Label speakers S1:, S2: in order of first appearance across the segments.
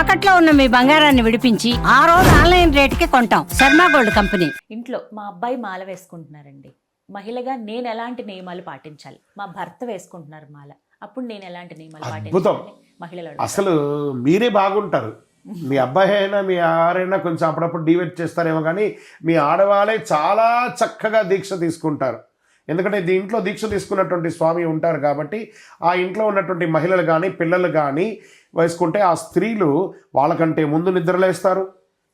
S1: తాకట్లో ఉన్న మీ బంగారాన్ని విడిపించి ఆ రోజు ఆన్లైన్ రేటుకి కొంటాం. Sharma gold company.
S2: ఇంట్లో మా అబ్బాయి మాల వేసుకుంటున్నారండి. మహిళగా నేను ఎలాంటి నియమాలు పాటించాలి? మా భర్త వేసుకుంటున్నారు మాల. అప్పుడు నేను ఎలాంటి నియమాలు
S3: అద్భుతం.
S2: పాటించాలి? మహిళలు.
S3: అసలు మీరే బాగుంటారు. మీ అబ్బాయి అయినా మీ ఆరైనా కొంచెం అప్పుడప్పుడు డివైడ్ చేస్తారేమో కానీ మీ ఆడవాళ్ళే చాలా చక్కగా దీక్ష తీసుకుంటారు. ఎందుకంటే దీంట్లో దీక్ష తీసుకున్నటువంటి స్వామి ఉంటారు కాబట్టి ఆ ఇంట్లో ఉన్నటువంటి మహిళలు కానీ పిల్లలు కానీ వేసుకుంటే ఆ స్త్రీలు వాళ్ళకంటే ముందు నిద్రలేస్తారు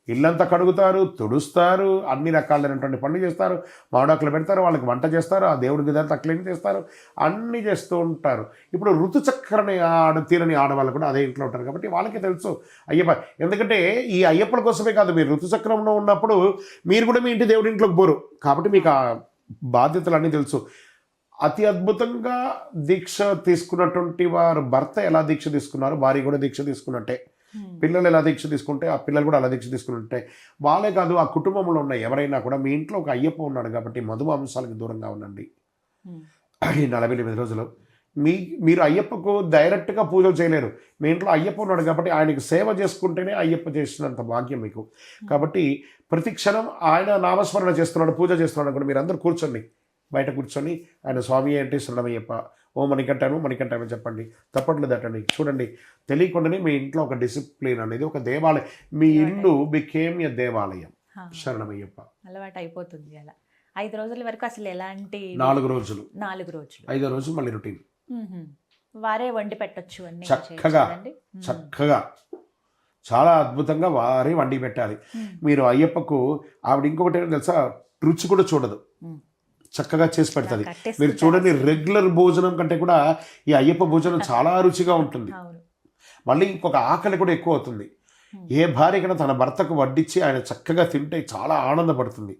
S3: ఇల్లంతా కడుగుతారు తుడుస్తారు అన్ని రకాలైనటువంటి పనులు చేస్తారు మామిడాకులు పెడతారు వాళ్ళకి వంట చేస్తారు ఆ దేవుడి గదంతా క్లీన్ చేస్తారు అన్నీ చేస్తూ ఉంటారు. ఇప్పుడు ఋతుచక్రని ఆడ తీరని ఆడవాళ్ళు కూడా అదే ఇంట్లో ఉంటారు కాబట్టి వాళ్ళకి తెలుసు అయ్యప్ప. ఎందుకంటే ఈ అయ్యప్పల కోసమే కాదు మీరు ఋతుచక్రంలో ఉన్నప్పుడు మీరు కూడా మీ ఇంటి దేవుడి ఇంట్లోకి పోరు కాబట్టి మీకు బాధ్యతలు అన్నీ తెలుసు. అతి అద్భుతంగా దీక్ష తీసుకున్నటువంటి వారు భర్త ఎలా దీక్ష తీసుకున్నారు? భార్య కూడా దీక్ష తీసుకున్నట్టే. పిల్లలు ఎలా దీక్ష తీసుకుంటే ఆ పిల్లలు కూడా అలా దీక్ష తీసుకుంటే వాళ్ళే కాదు ఆ కుటుంబంలో ఉన్న ఎవరైనా కూడా మీ ఇంట్లో ఒక అయ్యప్ప ఉన్నాడు కాబట్టి మధుమాంసాలకు దూరంగా ఉండండి. ఈ నలభై ఎనిమిది రోజులు మీ మీరు అయ్యప్పకు డైరెక్ట్గా పూజలు చేయలేరు. మీ ఇంట్లో అయ్యప్ప ఉన్నాడు కాబట్టి ఆయనకి సేవ చేసుకుంటేనే అయ్యప్ప చేసినంత భాగ్యం మీకు. కాబట్టి ప్రతి క్షణం ఆయన నామస్మరణ చేస్తున్నాడు పూజ చేస్తున్నాడు కూడా మీరు అందరూ కూర్చోండి బయట కూర్చొని ఆయన స్వామి ఏంటి శరణమయ్యప్ప ఓ మణికంటాను మణికంటాను చెప్పండి. తప్పట్లు తట్టండి చూడండి తెలియకుండానే మీ ఇంట్లో ఒక డిసిప్లిన్ అనేది ఒక దేవాలయం. మీ ఇల్లు బికేమ్ ఎ దేవాలయం. శరణమయ్యప్ప.
S2: అలవాటు అయిపోతుంది అలా. ఐదు రోజుల వరకు అసలు ఎలాంటి
S3: నాలుగు రోజులు.
S2: నాలుగు రోజులు.
S3: ఐదో రోజు మళ్ళీ రొటీన్.
S2: వారే వండి పెట్టొచ్చు అన్ని
S3: చక్కగా. చక్కగా. చాలా అద్భుతంగా వారే వండి పెట్టాలి. మీరు అయ్యప్పకు ఆవిడ ఇంకొకటి ఏంటో తెలుసా? రుచి కూడా చూడదు. చక్కగా చేసి పెడుతుంది. మీరు చూడండి. రెగ్యులర్ భోజనం కంటే కూడా ఈ అయ్యప్ప భోజనం చాలా రుచిగా ఉంటుంది. మళ్ళీ ఇంకొక ఆకలి కూడా ఎక్కువ అవుతుంది. ఏ భార్యకైనా తన భర్తకు వడ్డించి ఆయన చక్కగా తింటే చాలా ఆనందపడుతుంది.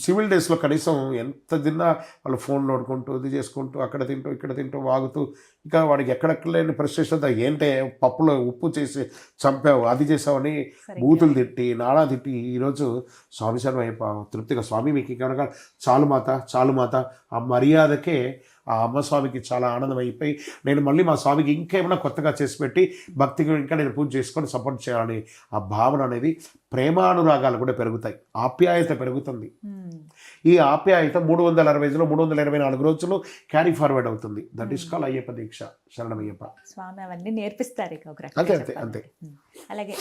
S3: సివిల్ డేస్లో కనీసం ఎంత తిన్నా వాళ్ళు ఫోన్ నోడుకుంటూ ఇది చేసుకుంటూ అక్కడ తింటూ ఇక్కడ తింటూ వాగుతూ ఇంకా వాడికి ఎక్కడెక్కడ లేని ఫ్రస్ట్రేషన్ ఏంటే పప్పులో ఉప్పు చేసి చంపావు అది చేసావని. బూతులు తిట్టి నానా తిట్టి ఈరోజు స్వామి శర్మ అయిపో తృప్తిగా స్వామి మీకు ఇంకేమన్నా చాలు మాత చాలు మాత ఆ మర్యాదకే ఆ అమ్మ స్వామికి చాలా ఆనందం అయిపోయి నేను మళ్ళీ మా స్వామికి ఇంకేమైనా కొత్తగా చేసి పెట్టి భక్తికి ఇంకా నేను పూజ చేసుకొని సపోర్ట్ చేయాలని ఆ భావన అనేది ప్రేమానురాగాలు కూడా పెరుగుతాయి ఆప్యాయత పెరుగుతుంది
S2: మ్మ్.
S3: ఈ ఆప్యాయత మూడు వందల అరవై ఐదులో మూడు వందల ఇరవై నాలుగు రోజులు క్యారీ ఫార్వర్డ్ అవుతుంది దట్ ఈస్ కాల్ అయ్యప్ప దీక్ష శరణమయ్యప్ప
S2: స్వామి అవన్నీ నేర్పిస్తారు
S3: అంతే, అంతే. అంతే.
S2: మ్మ్. అలాగే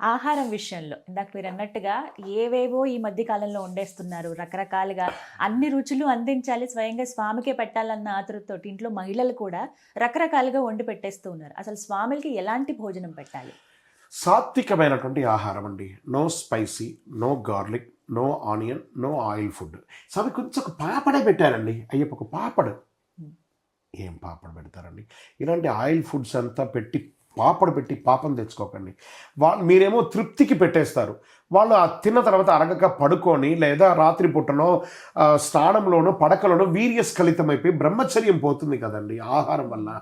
S2: ఆహారం విషయంలో. ఇందాక మీరు అన్నట్టుగా ఏవేవో ఈ మధ్య కాలంలో వండేస్తున్నారు. రకరకాలుగా అన్ని రుచులు అందించాలి స్వయంగా స్వామికే పెట్టాలన్న ఆతృతతోటి ఇంట్లో మహిళలు కూడా రకరకాలుగా వండి పెట్టేస్తూ ఉన్నారు. అసలు స్వామికి ఎలాంటి భోజనం పెట్టాలి?
S3: సాత్వికమైనటువంటి ఆహారం అండి. No spicy no garlic no onion no oil food. స్వామి కొంచెం ఒక పాపడే పెట్టారండి. అయ్యప్ప ఒక పాపడు. ఏం పాపడు పెడతారండి? ఇలాంటి ఆయిల్ ఫుడ్స్ అంతా పెట్టి పాపడు పెట్టి పాపం తెచ్చుకోకండి. వాళ్ళు మీరేమో తృప్తికి పెట్టేస్తారు. వాళ్ళు ఆ తిన్న తర్వాత అరగక పడుకొని లేదా రాత్రి పుట్టనో ఆ, స్నానంలోనో పడకలోనో వీర్యస్ఖలితమైపోయి బ్రహ్మచర్యం పోతుంది కదండి ఆహారం వల్ల.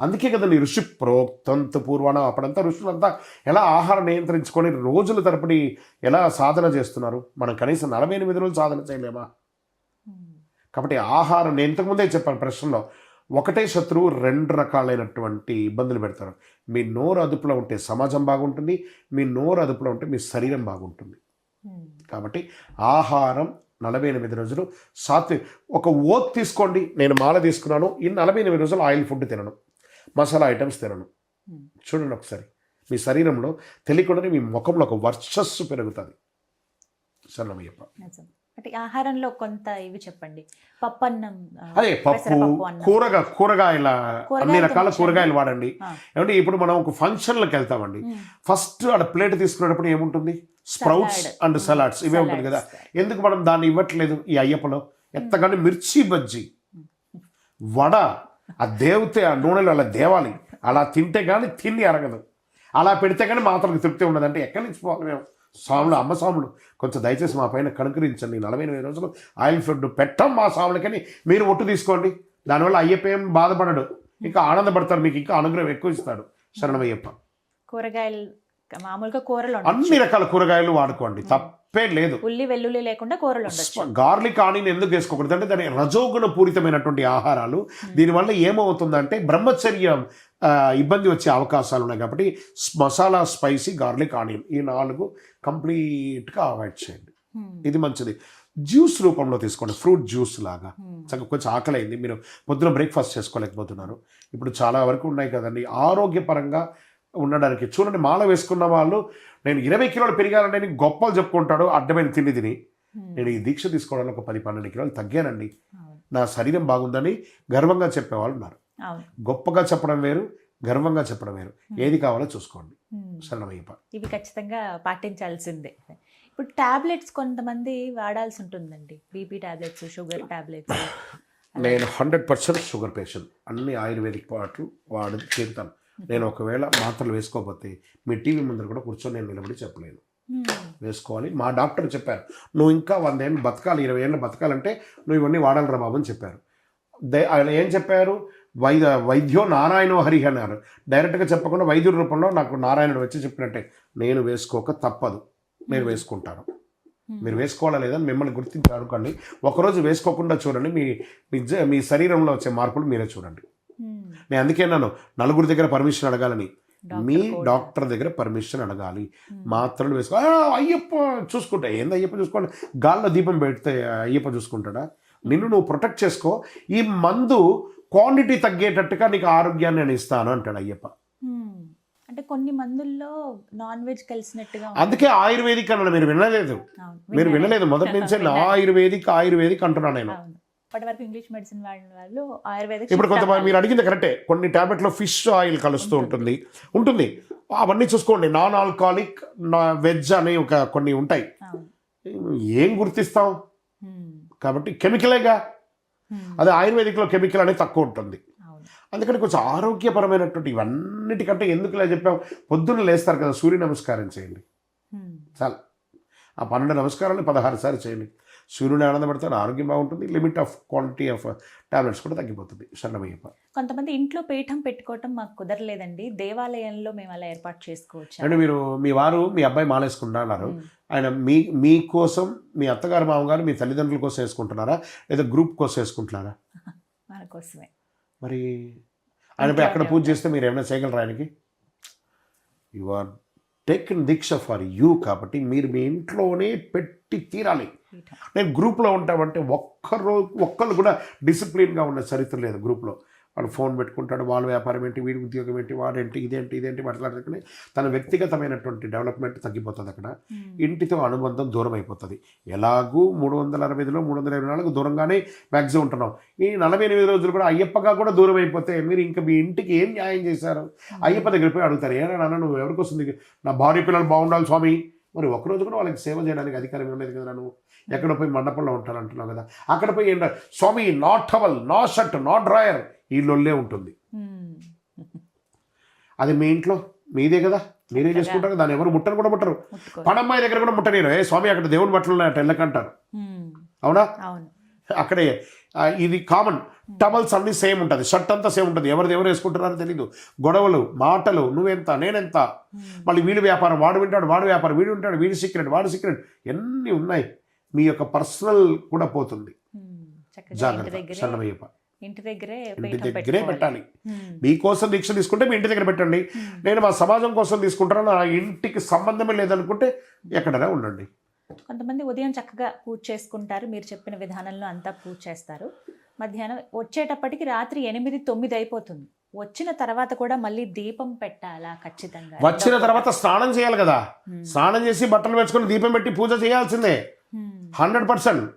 S3: అందుకే కదండి ఋషి ప్రోక్తంత పూర్వాన అప్పుడంతా ఋషులంతా ఎలా ఆహారం నియంత్రించుకొని రోజుల తరపుడి ఎలా సాధన చేస్తున్నారు? మనం కనీసం నలభై ఎనిమిది రోజులు సాధన చేయలేమా. కాబట్టి ఆహారం నేను ఇంతకుముందే చెప్పాను ప్రశ్నలో ఒకటే శత్రువు రెండు రకాలైనటువంటి ఇబ్బందులు పెడతారు మీ నోరు అదుపులో ఉంటే సమాజం బాగుంటుంది మీ నోరు అదుపులో ఉంటే మీ శరీరం బాగుంటుంది
S2: మ్మ్.
S3: కాబట్టి ఆహారం నలభై ఎనిమిది రోజులు సాత్వి ఒక ఓత్ తీసుకోండి నేను మాల తీసుకున్నాను ఈ నలభై ఎనిమిది రోజులు ఆయిల్ ఫుడ్ తినను మసాలా ఐటమ్స్ తినను
S2: మ్మ్.
S3: చూడండి ఒకసారి మీ శరీరంలో తెలియకుండానే మీ ముఖంలో ఒక వర్చస్సు పెరుగుతుంది సన్నమయ్యప్ప.
S2: అంటే ఆహారంలో కొంత ఇవి చెప్పండి పప్పన్నం ఆ,
S3: అదే పప్పు
S2: అన్నం.
S3: కూరగా కూరగాయల అన్ని రకాల? కూరగాయలు వాడండి. ఏమంటే ఇప్పుడు మనం ఒక ఫంక్షన్లకు వెళ్తామండి. ఫస్ట్ ఆడ ప్లేట్ తీసుకునేటప్పుడు ఏముంటుంది స్ప్రౌట్స్. అండ్. సలాడ్స్ ఇవే ఉంటుంది కదా. ఎందుకు మనం దాన్ని ఇవ్వట్లేదు ఈ అయ్యప్పలో ఎంతగానో మిర్చి బజ్జి వడ ఆ దేవతే ఆ నూనెలో అలా దేవాలి అలా తింటే కానీ తిండి అరగదు అలా పెడితే కానీ మాత్రం తృప్తి ఉండదు అంటే ఎక్కడి నుంచి పోవాలి మేము స్వాములు అమ్మ స్వాములు కొంచెం దయచేసి మా పైన కనుకరించండి. నలభై ఎనిమిది రోజులు ఆయిల్ ఫుడ్ పెట్టం మా స్వాములకని మీరు ఒట్టు తీసుకోండి. దానివల్ల అయ్యప్ప ఏం బాధపడడు. ఇంకా ఆనందపడతారు మీకు ఇంకా అనుగ్రహం ఎక్కువ ఇస్తాడు. శరణమయ్యప్ప.
S2: కూరగాయలు మామూలుగా కూరలు
S3: అన్ని. రకాల కూరగాయలు వాడుకోండి. తప్పే లేదు.
S2: ఉల్లి వెల్లుల్లి లేకుండా కూరలు
S3: గార్లిక్ ఆనియన్ ఎందుకు వేసుకోకూడదు? అంటే దాని రజోగుణ పూరితమైనటువంటి ఆహారాలు. దీనివల్ల ఏమవుతుందంటే బ్రహ్మచర్యం ఇబ్బంది వచ్చే అవకాశాలు ఉన్నాయి కాబట్టి మసాలా స్పైసీ గార్లిక్ ఆనియన్ ఈ నాలుగు కంప్లీట్గా అవాయిడ్ చేయండి. ఇది మంచిది. జ్యూస్ రూపంలో తీసుకోండి. ఫ్రూట్ జ్యూస్ లాగా. చక్కగా కొంచెం ఆకలి అయింది మీరు పొద్దున బ్రేక్ఫాస్ట్ చేసుకోలేకపోతున్నారు. ఇప్పుడు చాలా వరకు ఉన్నాయి కదండి. ఆరోగ్యపరంగా ఉండడానికి చూడండి మాల వేసుకున్న వాళ్ళు నేను ఇరవై కిలోలు పెరిగానండి గొప్పలు చెప్పుకుంటాడు అడ్డమైన తిండి తిని. నేను ఈ దీక్ష తీసుకోవడానికి ఒక పది పన్నెండు కిలోలు తగ్గానండి. నా శరీరం బాగుందని గర్వంగా చెప్పేవాళ్ళు ఉన్నారు. గొప్పగా చెప్పడం వేరు గర్వంగా చెప్పడం వేరు. ఏది కావాలో చూసుకోండి. శరణమయ్యప్ప.
S2: ఇవి ఖచ్చితంగా పాటించాల్సిందే. ఇప్పుడు టాబ్లెట్స్ కొంతమంది వాడాల్సి ఉంటుందండి. BP tablets sugar tablets.
S3: నేను హండ్రెడ్ పర్సెంట్ షుగర్ పేషెంట్. అన్ని ఆయుర్వేదిక్ పాటలు వాడి తీరుతాను నేను ఒకవేళ మాత్రలు వేసుకోకపోతే మీ టీవీ ముందర కూడా కూర్చొని నేను నిలబడి చెప్పలేను. వేసుకోవాలి. మా డాక్టర్ చెప్పారు నువ్వు ఇంకా వందేళ్ళు బతకాలి ఇరవై ఏళ్ళు బతకాలంటే నువ్వు ఇవన్నీ వాడాలిరా బాబు అని చెప్పారు. దే- ఆయన ఏం చెప్పారు? వైద్య వైద్యో నారాయణో హరి అన్నారు. డైరెక్ట్గా చెప్పకుండా వైద్యుడి రూపంలో నాకు నారాయణుడు వచ్చి చెప్పినట్టే నేను వేసుకోక తప్పదు నేను వేసుకుంటాను. మీరు వేసుకోవాలా లేదని మిమ్మల్ని గుర్తించి అనుకోండి ఒకరోజు వేసుకోకుండా చూడండి మీ మీ మీ శరీరంలో వచ్చే మార్పులు మీరే చూడండి. నేను అందుకే నన్ను నలుగురి దగ్గర పర్మిషన్ అడగాలని. మీ డాక్టర్ దగ్గర పర్మిషన్ అడగాలి. మాత్రలు వేసుకో "ఆ, అయ్యప్ప చూసుకుంటా. ఏంది అయ్యప్ప చూసుకోండి గాల్లో దీపం పెడితే అయ్యప్ప చూసుకుంటాడా? నిన్ను నువ్వు ప్రొటెక్ట్ చేసుకో. ఈ మందు క్వాంటిటీ తగ్గేటట్టుగా నీకు ఆరోగ్యాన్ని నేను ఇస్తాను అంటాడు అయ్యప్ప.
S2: అంటే కొన్ని మందుల్లో నాన్ వెజ్ కలిసినట్టుగా
S3: అందుకే ఆయుర్వేదిక్ అన్నాడు మీరు వినలేదు. మీరు. వినలేదు. మొదటి నుంచే. ఆయుర్వేదిక్ ఆయుర్వేదిక్ అంటున్నాను నేను.
S2: అవును. ఇప్పటి వరకు ఇంగ్లీష్ మెడిసిన్ వాడిన వాళ్ళు ఆయుర్వేదిక్
S3: ఇప్పుడు కొంతమంది. మీరు అడిగింది కరెక్టే. కొన్ని టాబ్లెట్లో ఫిష్ ఆయిల్ కలుస్తూ ఉంటుంది. ఉంటుంది. అవన్నీ చూసుకోండి. నాన్ ఆల్కహాలిక్ వెజ్ అని ఒక కొన్ని ఉంటాయి. ఏం గుర్తిస్తాం. కాబట్టి కెమికలేగా. అది ఆయుర్వేదిక్లో కెమికల్ అనేది తక్కువ ఉంటుంది. అందుకని కొంచెం ఆరోగ్యపరమైనటువంటి ఇవన్నిటికంటే ఎందుకు ఇలా చెప్పాం? పొద్దున్న లేస్తారు కదా సూర్య నమస్కారం చేయండి. చాలు. ఆ పన్నెండు నమస్కారాలు పదహారు సార్లు చేయండి. సూర్యుని ఆనందపడతారు ఆరోగ్యం బాగుంటుంది limit of quantity of tablets కూడా తగ్గిపోతుంది. శరణమయ్యప్ప
S2: కొంతమంది ఇంట్లో పీఠం పెట్టుకోవటం మాకు కుదరలేదండి. దేవాలయంలో మేము అలా ఏర్పాటు చేసుకోవచ్చు.
S3: అంటే మీరు మీ వారు మీ అబ్బాయి మాలేసుకుంటున్నారు ఆయన మీ మీకోసం మీ అత్తగారు మామగారు మీ తల్లిదండ్రుల కోసం వేసుకుంటున్నారా? లేదా గ్రూప్ కోసం వేసుకుంటున్నారా?
S2: మన కోసమే.
S3: మరి ఆయనపై అక్కడ పూజ చేస్తే మీరు ఏమైనా చేయగలరా ఆయనకి? యు ఆర్ టేకెన్ దీక్ష ఫర్ యూ కాబట్టి మీరు మీ ఇంట్లోనే పెట్టి తీరాలి. నేను గ్రూప్లో ఉంటామంటే ఒక్కరో ఒక్కరు కూడా డిసిప్లిన్గా ఉన్న చరిత్ర లేదు గ్రూప్లో. వాడు ఫోన్ పెట్టుకుంటాడు వాళ్ళ వ్యాపారం ఏంటి వీడి ఉద్యోగం ఏంటి వాడేంటి ఇదేంటి ఇదేంటి మాట్లాడుకుని తన వ్యక్తిగతమైనటువంటి డెవలప్మెంట్ తగ్గిపోతుంది అక్కడ. ఇంటితో అనుబంధం దూరం అయిపోతుంది. ఎలాగూ మూడు వందల అరవై ఐదులో మూడు వందల ఇరవై నాలుగు దూరంగానే మ్యాక్సిమం ఉంటున్నాం. ఈ నలభై ఎనిమిది రోజులు కూడా అయ్యప్పగా కూడా దూరం అయిపోతే మీరు ఇంకా మీ ఇంటికి ఏం న్యాయం చేశారు? అయ్యప్ప దగ్గర పోయి అడుగుతారు ఏనా నాన్న నువ్వు ఎవరికి వస్తుంది నా భార్య పిల్లలు బాగుండాలి స్వామి. మరి ఒకరోజు కూడా వాళ్ళకి సేవ చేయడానికి అధికారం ఉండేది కదా నువ్వు. ఎక్కడ పోయి మండపంలో ఉంటాను అంటున్నావు కదా. అక్కడ పోయి ఏంట స్వామి నాట్ టవల్ నా షర్ట్ నాట్ డ్రాయర్ ఈ లొల్లే ఉంటుంది. అది మీ ఇంట్లో? మీదే కదా? మీరే చేసుకుంటారు దాన్ని ఎవరు ముట్టరు కూడా ముట్టరు. పడమ్మాయి దగ్గర కూడా ముట్టలేరు. ఏ స్వామి అక్కడ దేవుని బట్టలు ఉన్నాయట వెళ్ళకంటారు. అవునా? అక్కడే ఇది కామన్. టవల్స్ అన్ని సేమ్ ఉంటుంది. షర్ట్ అంతా సేమ్ ఉంటుంది. ఎవరిది ఎవరు వేసుకుంటున్నారో తెలీదు. గొడవలు మాటలు నువ్వెంత నేనెంత. మళ్ళీ వీడి వ్యాపారం వాడు వింటాడు వాడు వ్యాపారం వీడు ఉంటాడు వీడి సీక్రెట్ వాడు సీక్రెట్. ఎన్ని ఉన్నాయి? మీ యొక్క పర్సనల్ కూడా పోతుంది. జాగ్రత్త. శరణమయ్యప్ప
S2: ఇంటి దగ్గరే
S3: ఇంటి దగ్గరే. పెట్టాలి. మీకోసం దీక్ష తీసుకుంటే మీ ఇంటి దగ్గర పెట్టండి. నేను మా సమాజం కోసం తీసుకుంటాను నా ఇంటికి సంబంధమే లేదనుకుంటే ఎక్కడైనా ఉండండి.
S2: కొంతమంది ఉదయం చక్కగా పూజ చేసుకుంటారు. మీరు చెప్పిన విధానంలో అంతా పూజ చేస్తారు. మధ్యాహ్నం వచ్చేటప్పటికి రాత్రి ఎనిమిది తొమ్మిది అయిపోతుంది. వచ్చిన తర్వాత కూడా మళ్ళీ దీపం పెట్టాలా ఖచ్చితంగా?
S3: వచ్చిన తర్వాత స్నానం చేయాలి కదా. స్నానం చేసి బట్టలు వేసుకొని దీపం పెట్టి పూజ చేయాల్సిందే. Hundred percent.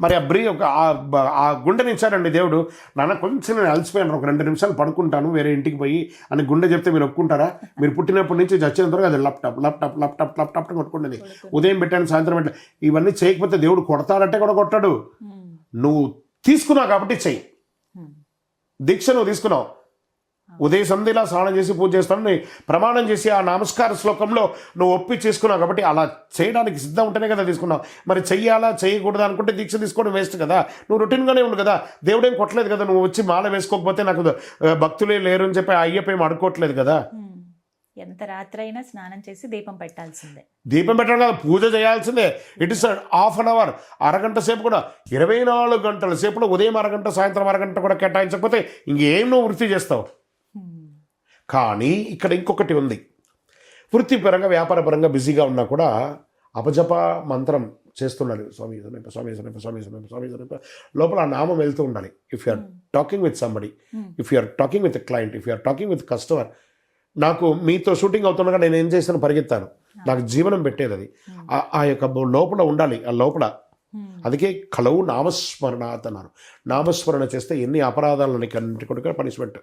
S3: మరి ఆ బ్రీ ఒక ఆ గుండెని ఇచ్చాడండి దేవుడు. నాన్న కొంచెం నేను అలసిపోయాను ఒక రెండు నిమిషాలు పడుకుంటాను వేరే ఇంటికి పోయి అని గుండె చెప్తే మీరు ఒప్పుకుంటారా? మీరు పుట్టినప్పటి నుంచి చచ్చేంత వరకు అది ల్యాప్టాప్ ల్యాప్టాప్ ల్యాప్టాప్ ల్యాప్టాప్ కొట్టుకుంటుంది. ఉదయం పెట్టాను సాయంత్రం పెట్టాను. ఇవన్నీ చేయకపోతే దేవుడు కొడతాడంటే కూడా కొట్టాడు.
S2: Hmm.
S3: నువ్వు తీసుకున్నావు కాబట్టి చెయ్యి.
S2: Hmm.
S3: దీక్ష నువ్వు తీసుకున్నావు. ఉదయ సంధిలా స్నానం చేసి పూజ చేస్తాను. నీ ప్రమాణం చేసి ఆ నమస్కార శ్లోకంలో నువ్వు ఒప్పి చేసుకున్నావు కాబట్టి అలా చేయడానికి సిద్ధం ఉంటేనే కదా తీసుకున్నావు. మరి చెయ్యాలా? చేయకూడదు అనుకుంటే దీక్ష తీసుకోవడం వేస్ట్ కదా. నువ్వు రొటీన్గానే ఉండు కదా. దేవుడేం కొట్టలేదు కదా? నువ్వు వచ్చి మాల వేసుకోకపోతే నాకు భక్తులే లేరు అని చెప్పి అయ్యప్ప ఏం అడుకోవట్లేదు కదా.
S2: ఎంత రాత్రి అయినా స్నానం చేసి దీపం పెట్టాల్సిందే.
S3: దీపం పెట్టడం కదా పూజ చేయాల్సిందే. It is half an hour అరగంట సేపు కూడా ఇరవై నాలుగు గంటల సేపులో ఉదయం అరగంట సాయంత్రం అరగంట కూడా కేటాయించకపోతే ఇంకేం నువ్వు వృత్తి చేస్తావు. కానీ ఇక్కడ ఇంకొకటి ఉంది. వృత్తిపరంగా వ్యాపారపరంగా బిజీగా ఉన్నా కూడా అపజప మంత్రం చేస్తున్నాడు స్వామి సమీప స్వామి సమీప స్వామి సమీప స్వామి సమీప లోపల ఆ నామం వెళ్తూ ఉండాలి. If you're talking with somebody if you're talking with client if you're talking with customer నాకు మీతో షూటింగ్ అవుతుండగా నేను ఏం చేస్తాను పరిగెత్తాను. నాకు జీవనం పెట్టేది అది. ఆ- ఆ యొక్క లోపల ఉండాలి. ఆ లోపల అందుకే కలవు నామస్మరణాత్ అన్నారు నామస్మరణ చేస్తే ఎన్ని అపరాధాలను అన్నిటి కూడా పనిష్మెంట్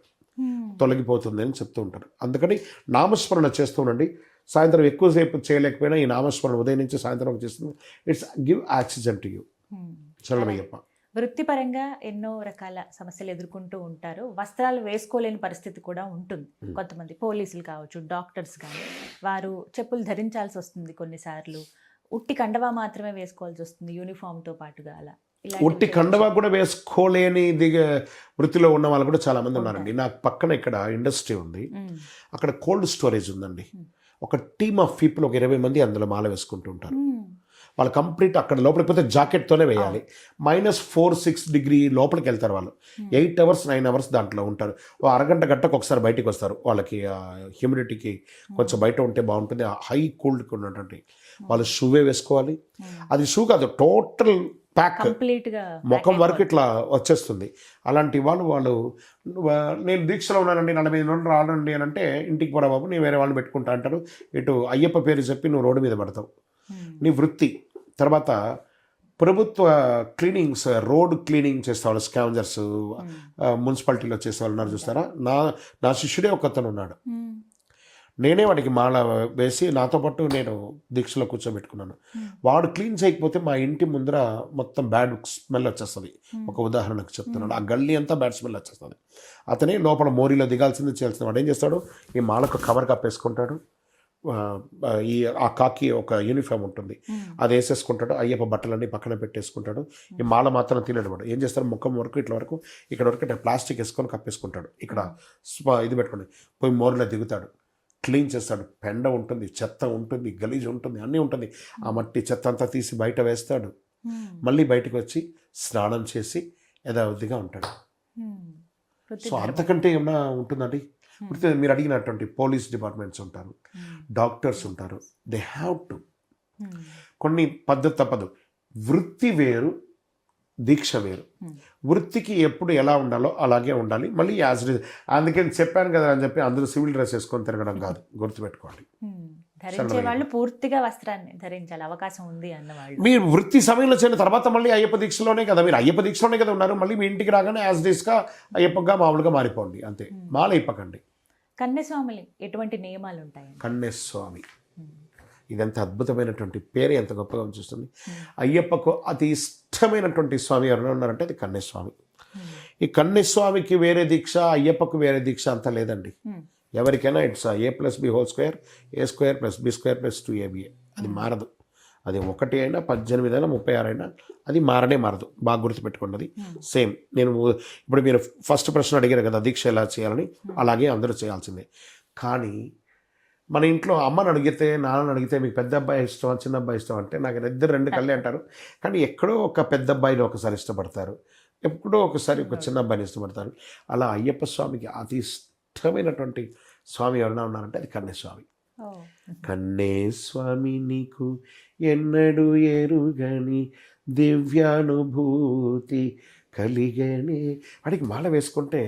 S3: తొలగిపోతుంది అని చెప్తూ ఉంటారు. అందుకని నామస్మరణ చేస్తూ ఉండండి. సాయంత్రం ఎక్కువసేపు చేయలేకపోయినా ఈ నామస్మరణ ఉదయం నుంచి సాయంత్రం చేస్తుంది. It's give oxygen to you చల్లమయ్యప్ప
S2: వృత్తిపరంగా ఎన్నో రకాల సమస్యలు ఎదుర్కొంటూ ఉంటారు. వస్త్రాలు వేసుకోలేని పరిస్థితి కూడా ఉంటుంది.
S3: Hmm.
S2: కొంతమంది పోలీసులు కావచ్చు డాక్టర్స్ కానీ వారు చెప్పులు ధరించాల్సి వస్తుంది కొన్నిసార్లు. ఉట్టి కండవా మాత్రమే వేసుకోవాల్సి వస్తుంది యూనిఫామ్తో పాటుగా అలా.
S3: ఒట్టి
S2: చేయొచ్చా?
S3: కండవా కూడా వేసుకోలేని దిగ వృత్తిలో ఉన్న వాళ్ళు కూడా చాలా మంది ఉన్నారండి. నాకు పక్కన ఇక్కడ ఇండస్ట్రీ ఉంది. అక్కడ కోల్డ్ స్టోరేజ్ ఉందండి. ఒక టీమ్ ఆఫ్ పీపుల్ ఒక ఇరవై మంది అందులో మాల వేసుకుంటూ ఉంటారు. వాళ్ళు కంప్లీట్ అక్కడ లోపలికి పోతే జాకెట్తోనే వేయాలి. మైనస్ ఫోర్ సిక్స్ డిగ్రీ లోపలికి వెళ్తారు వాళ్ళు. ఎయిట్ అవర్స్ నైన్ అవర్స్ దాంట్లో ఉంటారు. అరగంట గంటకు ఒకసారి బయటికి వస్తారు. వాళ్ళకి హ్యూమిడిటీకి కొంచెం బయట ఉంటే బాగుంటుంది. హై కూల్డ్కి ఉన్నటువంటి వాళ్ళు షూవే వేసుకోవాలి.
S2: ఉమ్.
S3: అది షూ కాదు టోటల్ ప్యాక్. ముఖం వరకు ఇట్లా వచ్చేస్తుంది. అలాంటి వాళ్ళు వాళ్ళు "వా- నేను దీక్షలో ఉన్నానండి నలభై ఐదు రోజులు రానండి అని అంటే ఇంటికి పోరా బాబు నేను వేరే వాళ్ళని పెట్టుకుంటా అంటారు. ఇటు అయ్యప్ప పేరు చెప్పి నువ్వు రోడ్డు మీద పడతావు.
S2: ఉమ్,
S3: నీ వృత్తి. తర్వాత ప్రభుత్వ క్లీనింగ్స్ రోడ్ క్లీనింగ్ చేసేవాళ్ళు స్కావెంజర్స్
S2: ఉమ్,
S3: మున్సిపాలిటీలో చేసేవాళ్ళు ఉన్నారు చూస్తారా? నా నా శిష్యుడే ఒకతను ఉన్నాడు. నేనే వాడికి మాల వేసి నాతో పాటు నేను దీక్షలో కూర్చోబెట్టుకున్నాను. వాడు క్లీన్ చేయకపోతే మా ఇంటి ముందర మొత్తం బ్యాడ్ స్మెల్ వచ్చేస్తుంది. ఒక ఉదాహరణకు చెప్తున్నాను. ఆ గల్లీ అంతా బ్యాడ్ స్మెల్ వచ్చేస్తుంది. అతనే లోపల మోరీలో దిగాల్సింది చేయాల్సింది. వాడు ఏం చేస్తాడు? ఈ మాలకు కవర్ కప్పేసుకుంటాడు ఈ ఆ కాకి ఒక యూనిఫామ్ ఉంటుంది. అది వేసేసుకుంటాడు. అయ్యప్ప బట్టలన్నీ పక్కన పెట్టేసుకుంటాడు. ఈ మాల మాత్రం తినడు వాడు. ఏం చేస్తాడు ముఖం వరకు ఇట్ల వరకు ఇక్కడ వరకు ఇట్లా ప్లాస్టిక్ వేసుకొని కప్పేసుకుంటాడు. ఇక్కడ ఇది పెట్టుకోండి. పోయి మోరిలో దిగుతాడు. క్లీన్ చేస్తాడు. పెండ ఉంటుంది చెత్త ఉంటుంది గలీజ్ ఉంటుంది అన్నీ ఉంటుంది. ఆ మట్టి చెత్త అంతా తీసి బయట వేస్తాడు.
S2: ఉమ్,
S3: మళ్ళీ బయటకు వచ్చి స్నానం చేసి యథావిధిగా ఉంటాడు.
S2: వృత్తి
S3: సో. అంతకంటే ఏమన్నా ఉంటుందండి? మీరు అడిగినటువంటి పోలీస్ డిపార్ట్మెంట్స్ ఉంటారు డాక్టర్స్ ఉంటారు. దే హ్యావ్ టు కొన్ని పద్ధతి తప్పదు. వృత్తి వేరు దీక్ష వేరు. వృత్తికి ఎప్పుడు ఎలా ఉండాలో అలాగే ఉండాలి. మళ్ళీ యాజ్ అందుకని చెప్పాను కదా అని చెప్పి అందరూ సివిల్ డ్రెస్ వేసుకొని తిరగడం కాదు. గుర్తుపెట్టుకోండి.
S2: ధరించే. వాళ్ళు పూర్తిగా వస్త్రాన్ని ధరించాలి. అవకాశం ఉంది అన్నవాళ్ళు
S3: మీరు వృత్తి సమయంలో చేరిన తర్వాత మళ్ళీ అయ్యప్ప దీక్షలోనే కదా. మీరు అయ్యప్ప దీక్షలోనే కదా ఉన్నారు. మళ్ళీ మీ ఇంటికి రాగానే యాజ్ డీస్గా అయ్యప్పగా మామూలుగా మారిపోండి. అంతే. మాల ఇప్పకండి.
S2: కన్యస్వాములు ఎటువంటి నియమాలు ఉంటాయండి?
S3: కన్యస్వామి.
S2: ఉమ్,
S3: ఇదంత అద్భుతమైనటువంటి పేరు ఎంత గొప్పగా చూస్తుంది అయ్యప్పకు అతి ఇష్టమైనటువంటి స్వామి ఎవరైనా ఉన్నారంటే అది కన్యస్వామి.
S2: ఉమ్,
S3: ఈ కన్యస్వామికి వేరే దీక్ష అయ్యప్పకు వేరే దీక్ష అంత లేదండి.
S2: ఉమ్,
S3: ఎవరికైనా it's A plus B whole square A square plus B square plus two A B అది మారదు. అది ఒకటి అయినా పద్దెనిమిది అయినా ముప్పై ఆరు అయినా అది మారనే మారదు. బాగా గుర్తుపెట్టుకున్నది సేమ్ నేను ఇప్పుడు మీరు ఫస్ట్ ప్రశ్న అడిగారు కదా దీక్ష ఎలా చేయాలని? అలాగే అందరూ చేయాల్సిందే. కానీ మన ఇంట్లో అమ్మని అడిగితే నాన్నని అడిగితే మీకు పెద్ద అబ్బాయి ఇష్టం చిన్న అబ్బాయి ఇష్టం అంటే నాకు ఇద్దరు రెండు కళ్ళే అంటారు. కానీ ఎక్కడో ఒక పెద్ద అబ్బాయిని ఒకసారి ఇష్టపడతారు. ఎప్పుడో ఒకసారి ఒక చిన్న అబ్బాయిని ఇష్టపడతారు. అలా అయ్యప్ప స్వామికి అతి ఇష్టమైనటువంటి స్వామి ఎవరైనా ఉన్నారంటే అది కన్యస్వామి
S2: ఓ,
S3: కన్నేస్వామి నీకు ఎన్నడు ఎరుగని దివ్యానుభూతి కలిగని. వాడికి మాల వేసుకుంటే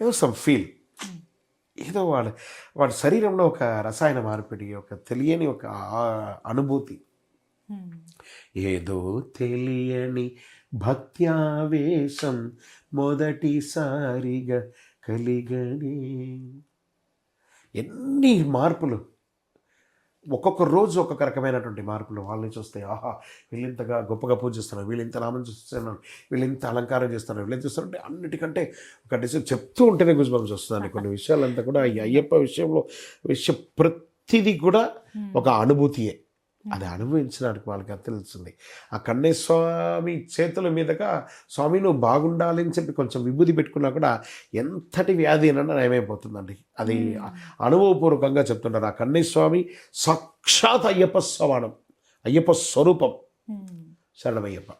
S3: ఏదో సమ్ ఫీల్ ఏదో వాడు వాడి శరీరంలో ఒక రసాయన మార్పిడి ఒక తెలియని ఒక అనుభూతి. ఏదో తెలియని భక్త్యావేశం మొదటిసారిగా కలిగని. ఎన్ని మార్పులు. ఒక్కొక్క రోజు ఒక్కొక్క రకమైనటువంటి మార్పులు వాళ్ళని చూస్తే ఆహా వీళ్ళు ఇంతగా గొప్పగా పూజిస్తున్నారు వీళ్ళు ఇంత నామం చూస్తున్నారు వీళ్ళు ఇంత అలంకారం చేస్తున్నారు వీళ్ళు అంటే అన్నిటికంటే ఒక డిసైడ్ చెప్తూ ఉంటేనే గుజబంస్ వస్తుందండి కొన్ని విషయాలంతా కూడా. ఈ అయ్యప్ప విషయంలో విషయం ప్రతిదీ కూడా ఒక అనుభూతియే. అది అనుభవించడానికి వాళ్ళకి అది తెలుస్తుంది? ఆ కన్నేస్వామి చేతుల మీదుగా స్వామి నువ్వు బాగుండాలి అని చెప్పి కొంచెం విభూతి పెట్టుకున్నా కూడా ఎంతటి వ్యాధి అయినా నయమైపోతుందండి. అది అనుభవపూర్వకంగా చెప్తుంటారు. ఆ కన్నేస్వామి సాక్షాత్ అయ్యప్ప సవాణం అయ్యప్ప స్వరూపం. శరణమయ్యప్ప.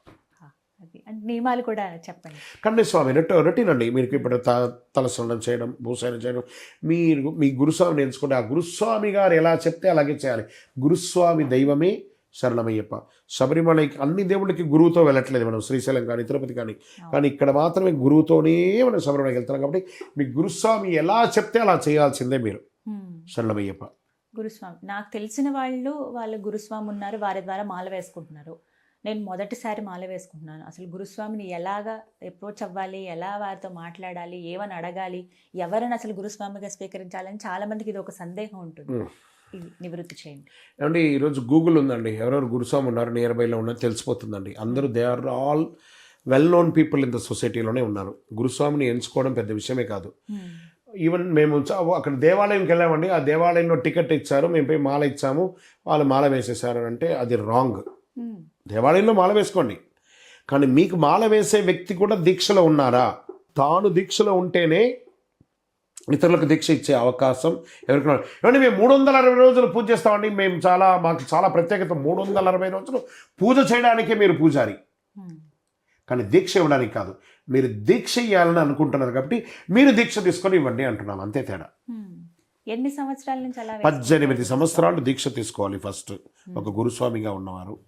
S2: నియమాలు కూడా చెప్పండి.
S3: కండి స్వామి రొట రొటీన్ అండి. మీరు ఇప్పుడు త తలస్నానం చేయడం భూసానం చేయడం మీరు మీ గురుస్వామిని ఎంచుకుంటే ఆ గురుస్వామి గారు ఎలా చెప్తే అలాగే చేయాలి. గురుస్వామి దైవమే శరణమయ్యప్ప. శబరిమలకి అన్ని దేవుళ్ళకి గురువుతో వెళ్ళట్లేదు మనం శ్రీశైలం కానీ తిరుపతి కానీ. కానీ ఇక్కడ మాత్రమే గురువుతోనే మనం శబరిమలకి వెళ్తున్నాం కాబట్టి మీ గురుస్వామి ఎలా చెప్తే అలా చేయాల్సిందే మీరు. శరణమయ్యప్ప.
S2: గురుస్వామి నాకు తెలిసిన వాళ్ళు వాళ్ళు గురుస్వామి ఉన్నారు వారి ద్వారా మాల వేసుకుంటున్నారు. నేను మొదటిసారి మాల వేసుకుంటున్నాను. అసలు గురుస్వామిని ఎలాగా అప్రోచ్ అవ్వాలి? ఎలా వారితో మాట్లాడాలి? ఏమని అడగాలి? ఎవరిని అసలు గురుస్వామిగా స్వీకరించాలని చాలా మందికి ఇది ఒక సందేహం ఉంటుంది. ఇది నివృత్తి చేయండి.
S3: ఏమండి ఈరోజు గూగుల్ ఉందండి. ఎవరెవరు గురుస్వామి ఉన్నారు నియర్ బైలో ఉన్నది తెలిసిపోతుందండి. అందరూ they are all well known people in the సొసైటీలోనే ఉన్నారు. గురుస్వామిని ఎంచుకోవడం పెద్ద విషయమే కాదు. ఈవెన్ మేము అక్కడ దేవాలయంకి వెళ్ళామండి. ఆ దేవాలయంలో టికెట్ ఇచ్చారు. మేము పోయి మాల ఇచ్చాము. వాళ్ళు మాల వేసేసారు అంటే అది రాంగ్. దేవాలయంలో మాల వేసుకోండి. కానీ మీకు మాల వేసే వ్యక్తి కూడా దీక్షలో ఉన్నారా? తాను దీక్షలో ఉంటేనే ఇతరులకు దీక్ష ఇచ్చే అవకాశం ఎవరికైనా ఏమంటే మేము మూడు వందల అరవై రోజులు పూజ చేస్తామండి. మేము చాలా మాకు చాలా ప్రత్యేకత. మూడు వందల అరవై రోజులు పూజ చేయడానికే మీరు పూజారి. కానీ దీక్ష ఇవ్వడానికి కాదు. మీరు దీక్ష ఇవ్వాలని అనుకుంటున్నారు కాబట్టి మీరు దీక్ష తీసుకొని ఇవ్వండి అంటున్నాం. అంతే తేడా.
S2: ఎన్ని సంవత్సరాల నుంచి అలా
S3: పద్దెనిమిది సంవత్సరాలు దీక్ష తీసుకోవాలి ఫస్ట్. ఒక గురుస్వామిగా ఉన్నవారు.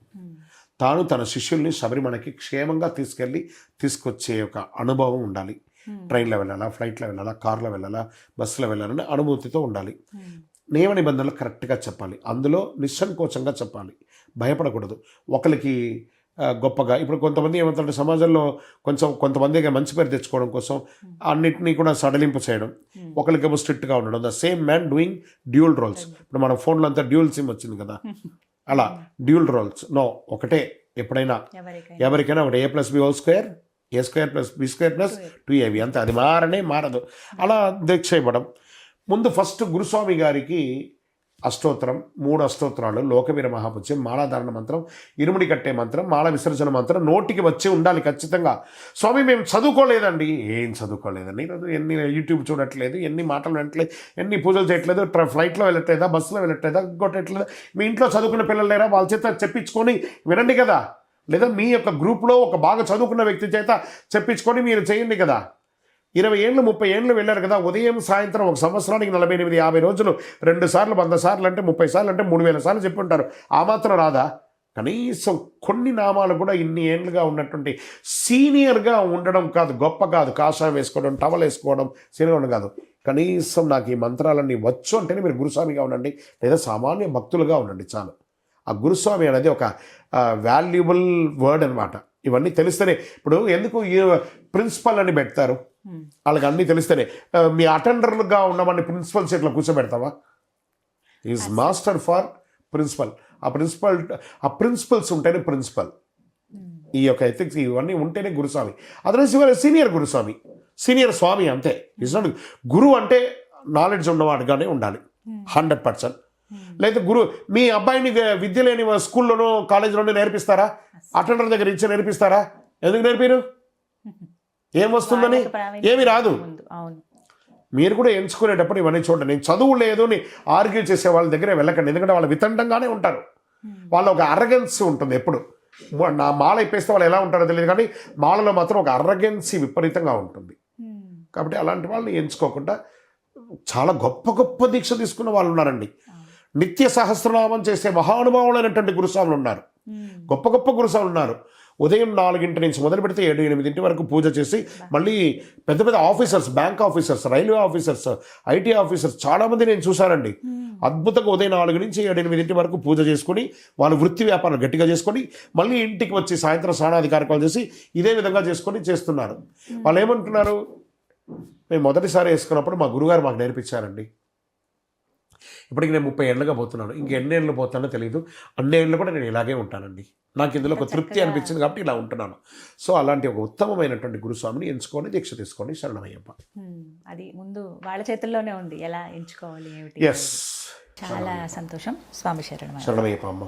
S3: తాను తన శిష్యుల్ని శబరిమలకి క్షేమంగా తీసుకెళ్ళి తీసుకొచ్చే ఒక అనుభవం ఉండాలి.
S2: Hmm.
S3: ట్రైన్లో వెళ్ళాలా ఫ్లైట్లో వెళ్ళాలా కార్లో వెళ్ళాలా బస్సులో వెళ్ళాలని అనుభూతితో ఉండాలి.
S2: Hmm.
S3: నియమ నిబంధనలు కరెక్ట్గా చెప్పాలి. అందులో నిస్సంకోచంగా చెప్పాలి. భయపడకూడదు. ఒకరికి గొప్పగా ఇప్పుడు కొంతమంది ఏమంటారంటే సమాజంలో కొంచెం కొంతమందిగా మంచి పేరు తెచ్చుకోవడం కోసం అన్నిటినీ కూడా సడలింపు చేయడం
S2: Hmm.
S3: ఒకరికేమో స్ట్రిక్ట్గా ఉండడం the same man doing dual roles. ఇప్పుడు మన ఫోన్లో అంతా డ్యూల్ సిమ్ వచ్చింది కదా. అలా డ్యూల్ రోల్స్ నో ఒకటే. ఎప్పుడైనా
S2: ఎవరికైనా.
S3: ఒకటి. A plus b whole square a square plus b square plus two a b అంతే. అది మారనే మారదు. అలా దీక్ష ఇవ్వడం ముందు ఫస్ట్ గురుస్వామి గారికి అష్టోత్తరం మూడు అష్టోత్తరాలు లోకవీర మహాపుత్యం మాలాధారణ మంత్రం ఇరుముడి కట్టే మంత్రం మాల విసర్జన మంత్రం నోటికి వచ్చి ఉండాలి ఖచ్చితంగా. స్వామి మేము చదువుకోలేదండి. ఏం చదువుకోలేదండి. ఈరోజు ఎన్ని యూట్యూబ్ చూడట్లేదు ఎన్ని మాటలు వినట్లేదు ఎన్ని పూజలు చేయట్లేదు ఫ్లైట్లో వెళ్ళట్లేదా బస్సులో వెళ్ళట్లేదా ఇంకోటట్లేదా మీ ఇంట్లో చదువుకున్న పిల్లలు లేరా? వాళ్ళ చేత చెప్పించుకొని వినండి కదా. లేదా మీ యొక్క గ్రూప్లో ఒక బాగా చదువుకున్న వ్యక్తి చేత చెప్పించుకొని మీరు చేయండి కదా. ఇరవై ఏళ్ళు ముప్పై ఏళ్ళు వెళ్ళారు కదా ఉదయం సాయంత్రం ఒక సంవత్సరానికి నలభై ఎనిమిది యాభై రోజులు రెండు సార్లు వంద సార్లు అంటే ముప్పై సార్లు అంటే మూడు వేల సార్లు చెప్పి ఉంటారు. ఆ మాత్రం రాదా? కనీసం కొన్ని నామాలు కూడా ఇన్ని ఏళ్ళుగా ఉన్నటువంటి సీనియర్గా ఉండడం కాదు గొప్ప కాదు. కాషాయం వేసుకోవడం టవల్ వేసుకోవడం సీనియర్ కాదు. కనీసం నాకు ఈ మంత్రాలన్నీ వచ్చు అంటేనే మీరు గురుస్వామిగా ఉండండి లేదా సామాన్య భక్తులుగా ఉండండి చాలు. ఆ గురుస్వామి అనేది ఒక వాల్యుబుల్ వర్డ్ అన్నమాట. ఇవన్నీ తెలిస్తేనే ఇప్పుడు ఎందుకు ప్రిన్సిపల్ అని పెడతారు? వాళ్ళకి అన్నీ తెలిస్తేనే మీ అటెండర్లుగా ఉన్నవాడిని ప్రిన్సిపల్ సీట్లో కూర్చోబెడతావా? ఈజ్ మాస్టర్ ఫర్ ప్రిన్సిపల్ ఆ ప్రిన్సిపల్ ఆ ప్రిన్సిపల్స్ ఉంటేనే ప్రిన్సిపల్
S2: Hmm.
S3: ఈ యొక్క ఎథిక్స్ ఇవన్నీ ఉంటేనే గురుస్వామి. అదర్వైజ్ ఇవాళ సీనియర్ గురుస్వామి. సీనియర్ స్వామి అంతే. ఇస్ నాట్ గురువు అంటే నాలెడ్జ్ ఉన్నవాడుగానే ఉండాలి. హండ్రెడ్ పర్సెంట్ లేదా గురు మీ అబ్బాయిని విద్య లేని స్కూల్లోనో కాలేజీలోనో నేర్పిస్తారా? అటెండర్ దగ్గర ఇచ్చి నేర్పిస్తారా? ఎందుకు నేర్పిరు ఏం వస్తుందని ఏమి రాదు. మీరు కూడా ఎంచుకునేటప్పుడు ఇవన్నీ చూడండి నేను చదువు లేదు అని ఆర్గ్యూ చేసే వాళ్ళ దగ్గర వెళ్ళకండి. ఎందుకంటే వాళ్ళు వితండంగానే ఉంటారు. వాళ్ళ ఒక అరగెన్స్ ఉంటుంది ఎప్పుడు. నా మాల ఇప్పేస్తే వాళ్ళు ఎలా ఉంటారో తెలియదు కానీ మాలలో మాత్రం ఒక అరగెన్సీ విపరీతంగా ఉంటుంది. కాబట్టి అలాంటి వాళ్ళని ఎంచుకోకుండా చాలా గొప్ప గొప్ప దీక్ష తీసుకున్న వాళ్ళు ఉన్నారండి. నిత్య సహస్రనామం చేసే మహానుభావులైనటువంటి గురుస్వాములు ఉన్నారు. గొప్ప గొప్ప గురుస్వాములు ఉన్నారు. ఉదయం నాలుగింటి నుంచి మొదలు పెడితే ఏడు ఎనిమిదింటి వరకు పూజ చేసి మళ్ళీ పెద్ద పెద్ద officers bank officers railway officers IT officers చాలామంది నేను చూశానండి. అద్భుతంగా ఉదయం నాలుగు నుంచి ఏడు ఎనిమిదింటి వరకు పూజ చేసుకొని వాళ్ళ వృత్తి వ్యాపారం గట్టిగా చేసుకొని మళ్ళీ ఇంటికి వచ్చి సాయంత్రం స్నానాది కార్యక్రమాలు చేసి ఇదే విధంగా చేసుకొని చేస్తున్నారు. వాళ్ళు ఏమంటున్నారు? మేము మొదటిసారి వేసుకున్నప్పుడు మా గురుగారు మాకు నేర్పించారండి. ఇప్పటికి నేను ముప్పై ఏళ్ళుగా పోతున్నాను. ఇంక ఎన్ని ఏళ్ళు పోతానో తెలియదు అన్ని ఏళ్ళు కూడా నేను ఇలాగే ఉంటానండి. నాకు ఇందులో ఒక తృప్తి అనిపించింది కాబట్టి ఇలా ఉంటున్నాను. సో అలాంటి ఒక ఉత్తమమైనటువంటి గురుస్వామిని ఎంచుకొని దీక్ష తీసుకోండి. శరణమయ్యప్ప.
S2: అది ముందు వాళ్ళ చేతుల్లోనే ఉంది. ఎలా ఎంచుకోవాలి
S3: ఎస్
S2: చాలా సంతోషం. స్వామి శరణం
S3: శరణమయ్యప్ప అమ్మ.